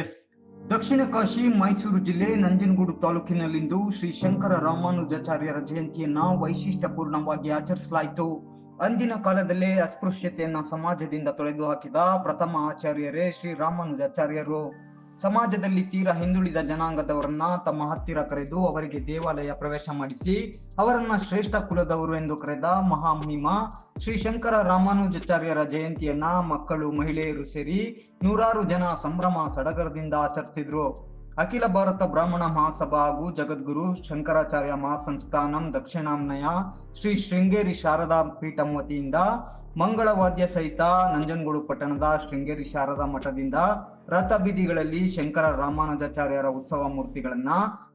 S. ದಕ್ಷಿಣ ಕಾಶಿ, ಮೈಸೂರು ಜಿಲ್ಲೆ, ನಂಜನಗೂಡು ತಾಲೂಕಿನಲ್ಲಿಂದು ಶ್ರೀ ಶಂಕರ ರಾಮಾನುಜಾಚಾರ್ಯರ ಜಯಂತಿಯನ್ನ ವೈಶಿಷ್ಟ್ಯಪೂರ್ಣವಾಗಿ ಆಚರಿಸಲಾಯಿತು. ಅಂದಿನ ಕಾಲದಲ್ಲೇ ಅಸ್ಪೃಶ್ಯತೆಯನ್ನ ಸಮಾಜದಿಂದ ತೊಳೆದು ಹಾಕಿದ ಪ್ರಥಮ ಆಚಾರ್ಯರೇ ಶ್ರೀ ರಾಮಾನುಜಾಚಾರ್ಯರು. ಸಮಾಜದಲ್ಲಿ ತೀರಾ ಹಿಂದುಳಿದ ಜನಾಂಗದವರನ್ನ ತಮ್ಮ ಹತ್ತಿರ ಕರೆದು ಅವರಿಗೆ ದೇವಾಲಯ ಪ್ರವೇಶ ಮಾಡಿಸಿ ಅವರನ್ನ ಶ್ರೇಷ್ಠ ಕುಲದವರು ಎಂದು ಕರೆದ ಮಹಾಮಹಿಮ ಶ್ರೀ ಶಂಕರ ರಾಮಾನುಜಾಚಾರ್ಯರ ಜಯಂತಿಯನ್ನ ಮಕ್ಕಳು, ಮಹಿಳೆಯರು ಸೇರಿ ನೂರಾರು ಜನ ಸಂಭ್ರಮ ಸಡಗರದಿಂದ ಆಚರಿಸಿದ್ರು. ಅಖಿಲ ಭಾರತ ಬ್ರಾಹ್ಮಣ ಮಹಾಸಭಾ ಹಾಗೂ ಜಗದ್ಗುರು ಶಂಕರಾಚಾರ್ಯ ಮಹಾಸಂಸ್ಥಾನಂ ದಕ್ಷಿಣಾಮ್ನಯ ಶ್ರೀ ಶೃಂಗೇರಿ ಶಾರದಾ ಪೀಠಂ ವತಿಯಿಂದ ಮಂಗಳವಾದ್ಯ ಸಹಿತ ನಂಜನಗೂಡು ಪಟ್ಟಣದ ಶೃಂಗೇರಿ ಶಾರದಾ ಮಠದಿಂದ ರಥ ಬೀದಿಗಳಲ್ಲಿ ಶಂಕರ ರಾಮಾನುಜಾಚಾರ್ಯರ ಉತ್ಸವ ಮೂರ್ತಿಗಳನ್ನ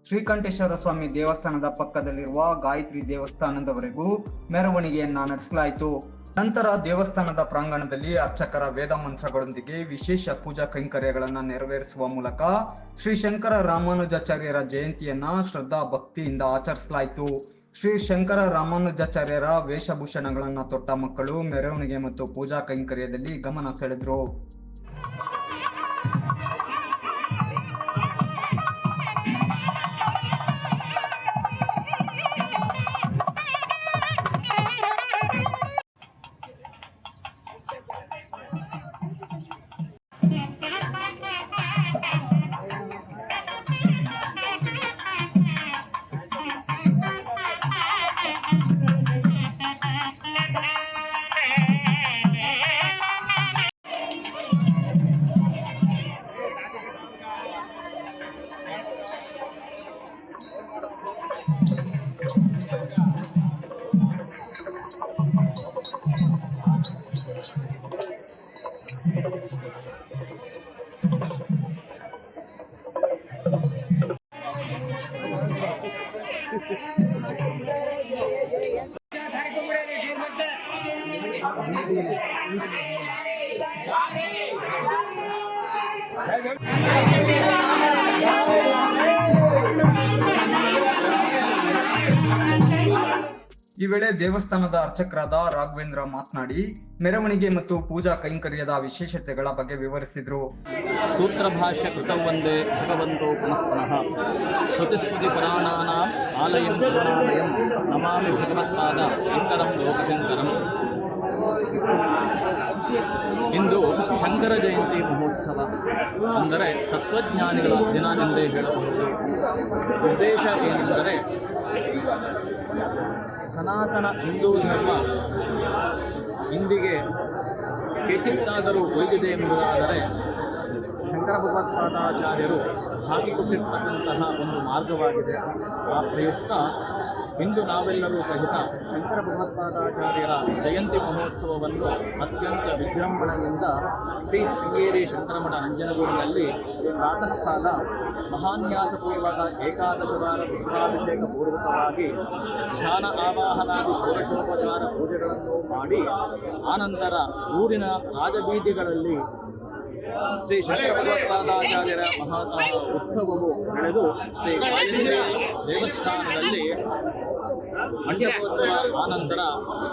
ಶ್ರೀಕಂಠೇಶ್ವರ ಸ್ವಾಮಿ ದೇವಸ್ಥಾನದ ಪಕ್ಕದಲ್ಲಿರುವ ಗಾಯತ್ರಿ ದೇವಸ್ಥಾನದವರೆಗೂ ಮೆರವಣಿಗೆಯನ್ನ ನಡೆಸಲಾಯಿತು. ನಂತರ ದೇವಸ್ಥಾನದ ಪ್ರಾಂಗಣದಲ್ಲಿ ಅರ್ಚಕರ ವೇದ ಮಂತ್ರಗಳೊಂದಿಗೆ ವಿಶೇಷ ಪೂಜಾ ಕೈಂಕರ್ಯಗಳನ್ನು ನೆರವೇರಿಸುವ ಮೂಲಕ ಶ್ರೀ ಶಂಕರ ರಾಮಾನುಜಾಚಾರ್ಯರ ಜಯಂತಿಯನ್ನ ಶ್ರದ್ಧಾ ಭಕ್ತಿಯಿಂದ ಆಚರಿಸಲಾಯಿತು. ಶ್ರೀ ಶಂಕರ ರಾಮಾನುಜಾಚಾರ್ಯರ ವೇಷಭೂಷಣಗಳನ್ನು ತೊಟ್ಟ ಮಕ್ಕಳು ಮೆರವಣಿಗೆ ಮತ್ತು ಪೂಜಾ ಕೈಂಕರ್ಯದಲ್ಲಿ ಗಮನ ಸೆಳೆದ್ರು. ಈ ವೇಳೆ ದೇವಸ್ಥಾನದ ಅರ್ಚಕರಾದ ರಾಘವೇಂದ್ರ ಮಾತನಾಡಿ, ಮೆರವಣಿಗೆ ಮತ್ತು ಪೂಜಾ ಕೈಂಕರ್ಯದ ವಿಶೇಷತೆಗಳ ಬಗ್ಗೆ ವಿವರಿಸಿದ್ರು. ಭಾಷೆ ಕೃತ ಒಂದೇ ಭಗವಂತೋ ಪುನಃ ಪುನಃ. ಶ್ರುತಿಸ್ಮೃತಿಪುರಾಣಾನಾಂ ಆಲಯಂ ಕರುಣಾಲಯಂ ನಮಾಮಿ ಭಗವತ್ಪಾದ ಶಂಕರಂ ಲೋಕಶಂಕರಂ. ಇಂದು ಶಂಕರ ಜಯಂತಿ ಮಹೋತ್ಸವ. ಅಂದರೆ ತತ್ವಜ್ಞಾನಿಗಳ ದಿನ ಎಂದೇ ಹೇಳಬಹುದು. ಉದ್ದೇಶ ಏನೆಂದರೆ ಸನಾತನ ಹಿಂದೂ ಧರ್ಮ ಇಂದಿಗೆ ಹೆಚ್ಚಿತ್ತಾದರೂ ಒಯ್ದಿದೆ ಎಂಬುದಾದರೆ ಶಂಕರ ಭಗವತ್ಪಾದಾಚಾರ್ಯರು ಹಾಕಿಕೊಟ್ಟಿರ್ತಕ್ಕಂತಹ ಒಂದು ಮಾರ್ಗವಾಗಿದೆ. ಆ ಪ್ರಯುಕ್ತ ಇಂದು ನಾವೆಲ್ಲರೂ ಸಹಿತ ಶಂಕರ ಭಗವತ್ಪಾದಾಚಾರ್ಯರ ಜಯಂತಿ ಮಹೋತ್ಸವವನ್ನು ಅತ್ಯಂತ ವಿಜೃಂಭಣೆಯಿಂದ ಶ್ರೀ ಶೃಂಗೇರಿ ಶಂಕರಮಠ ನಂಜನಗೂಡಿನಲ್ಲಿ ಪ್ರಾತಃ ಕಾಲ ಮಹಾನ್ಯಾಸಪೂರ್ವಕ ಏಕಾದಶವಾರ ರುದ್ರಾಭಿಷೇಕ ಪೂರ್ವಕವಾಗಿ ಧ್ಯಾನ ಆವಾಹನಾದಿ ಷೋಡಶೋಪಚಾರ ಪೂಜೆಗಳನ್ನು ಮಾಡಿ, ಆನಂತರ ಊರಿನ ರಾಜಬೀದಿಗಳಲ್ಲಿ ಶ್ರೀ ಶಂಕರ ಭಗವತ್ಪಾದಾಚಾರ್ಯರ ಮಹಾ ಉತ್ಸವವು ನಡೆದು ಶ್ರೀ ದೇವಸ್ಥಾನದಲ್ಲಿ ಮಂಡ್ಯಪೋತ್ಸವ ಆನಂತರ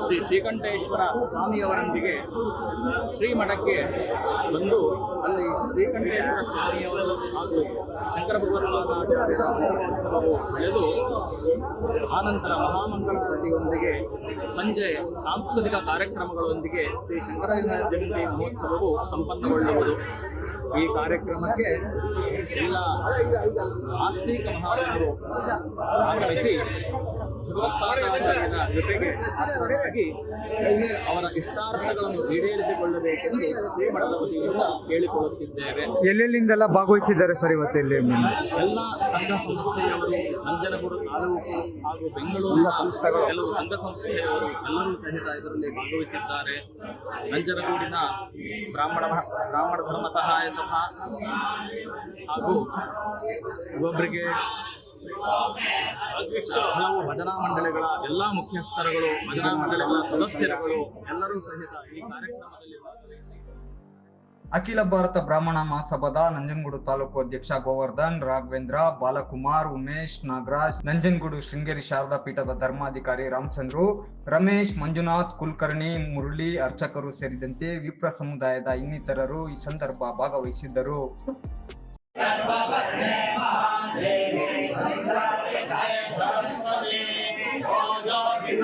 ಶ್ರೀ ಶ್ರೀಕಂಠೇಶ್ವರ ಸ್ವಾಮಿಯವರೊಂದಿಗೆ ಶ್ರೀಮಠಕ್ಕೆ ಬಂದು ಅಲ್ಲಿ ಶ್ರೀಕಂಠೇಶ್ವರ ಸ್ವಾಮಿಯವರು ಹಾಗೂ ಶಂಕರ ಭಗವತ್ಪಾದಾಚಾರ್ಯರ ಮಹೋತ್ಸವವು ನಡೆದು ಆನಂತರ ಮಹಾಮಂಗಳಾರತಿಯೊಂದಿಗೆ ಸಂಜೆ ಸಾಂಸ್ಕೃತಿಕ ಕಾರ್ಯಕ್ರಮಗಳೊಂದಿಗೆ ಶ್ರೀ ಶಂಕರ ಜಯಂತಿ ಮಹೋತ್ಸವವು ಸಂಪನ್ನಗೊಳ್ಳುವುದು. ಈ ಕಾರ್ಯಕ್ರಮಕ್ಕೆ ಎಲ್ಲ ಆಸ್ತಿಕ ಮಹಾಜನರು ಆಗಮಿಸಿ ಭಗವತ್ಪಾದಾಚಾರ್ಯನ ಜೊತೆಗೆ ಆಚರಣೆಯಾಗಿ ಅವರ ಇಷ್ಟಾರ್ಥಗಳನ್ನು ಈಡೇರಿಸಿಕೊಳ್ಳಬೇಕೆಂದು ಶ್ರೀಮಠದ ವತಿಯಿಂದ ಕೇಳಿಕೊಳ್ಳುತ್ತಿದ್ದೇವೆ. ಎಲ್ಲೆಲ್ಲಿಂದೆಲ್ಲ ಭಾಗವಹಿಸಿದ್ದಾರೆ ಸರ್ ಇವತ್ತು ಇಲ್ಲಿ? ಎಲ್ಲ ಸಂಘ ಸಂಸ್ಥೆಯವರು ನಂಜನಗೂಡು ತಾಲೂಕು ಹಾಗೂ ಬೆಂಗಳೂರಿನ ಕೆಲವು ಸಂಘ ಸಂಸ್ಥೆಯವರು ಎಲ್ಲರೂ ಸಹಿತ ಇದರಲ್ಲಿ ಭಾಗವಹಿಸಿದ್ದಾರೆ. ನಂಜನಗೂಡಿನ ಬ್ರಾಹ್ಮಣ ಬ್ರಾಹ್ಮಣ ಧರ್ಮ ಸಹಾಯ ಸಭಾ ಹಾಗೂ ಯುವ ಬ್ರಿಗೇಡ್ ಹಲವು ಭಜನಾ ಮಂಡಳಿಗಳ ಎಲ್ಲ ಮುಖ್ಯಸ್ಥರುಗಳು ಭಜನಾ ಮಂಡಳಿಗಳ ಸದಸ್ಯರುಗಳು ಎಲ್ಲರೂ ಸಹಿತ ಈ ಕಾರ್ಯಕ್ರಮದಲ್ಲಿ ಅಖಿಲ ಭಾರತ ಬ್ರಾಹ್ಮಣ ಮಹಾಸಭಾದ ನಂಜನಗೂಡು ತಾಲೂಕು ಅಧ್ಯಕ್ಷ ಗೋವರ್ಧನ್ ರಾಘವೇಂದ್ರ ಬಾಲಕುಮಾರ್ ಉಮೇಶ್ ನಾಗರಾಜ್ ನಂಜನಗೂಡು ಶೃಂಗೇರಿ ಶಾರದಾ ಪೀಠದ ಧರ್ಮಾಧಿಕಾರಿ ರಾಮಚಂದ್ರು ರಮೇಶ್ ಮಂಜುನಾಥ್ ಕುಲಕರ್ಣಿ ಮುರಳಿ ಅರ್ಚಕರು ಸೇರಿದಂತೆ ವಿಪ್ರ ಸಮುದಾಯದ ಇನ್ನಿತರರು ಈ ಸಂದರ್ಭ ಭಾಗವಹಿಸಿದ್ದರು.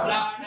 la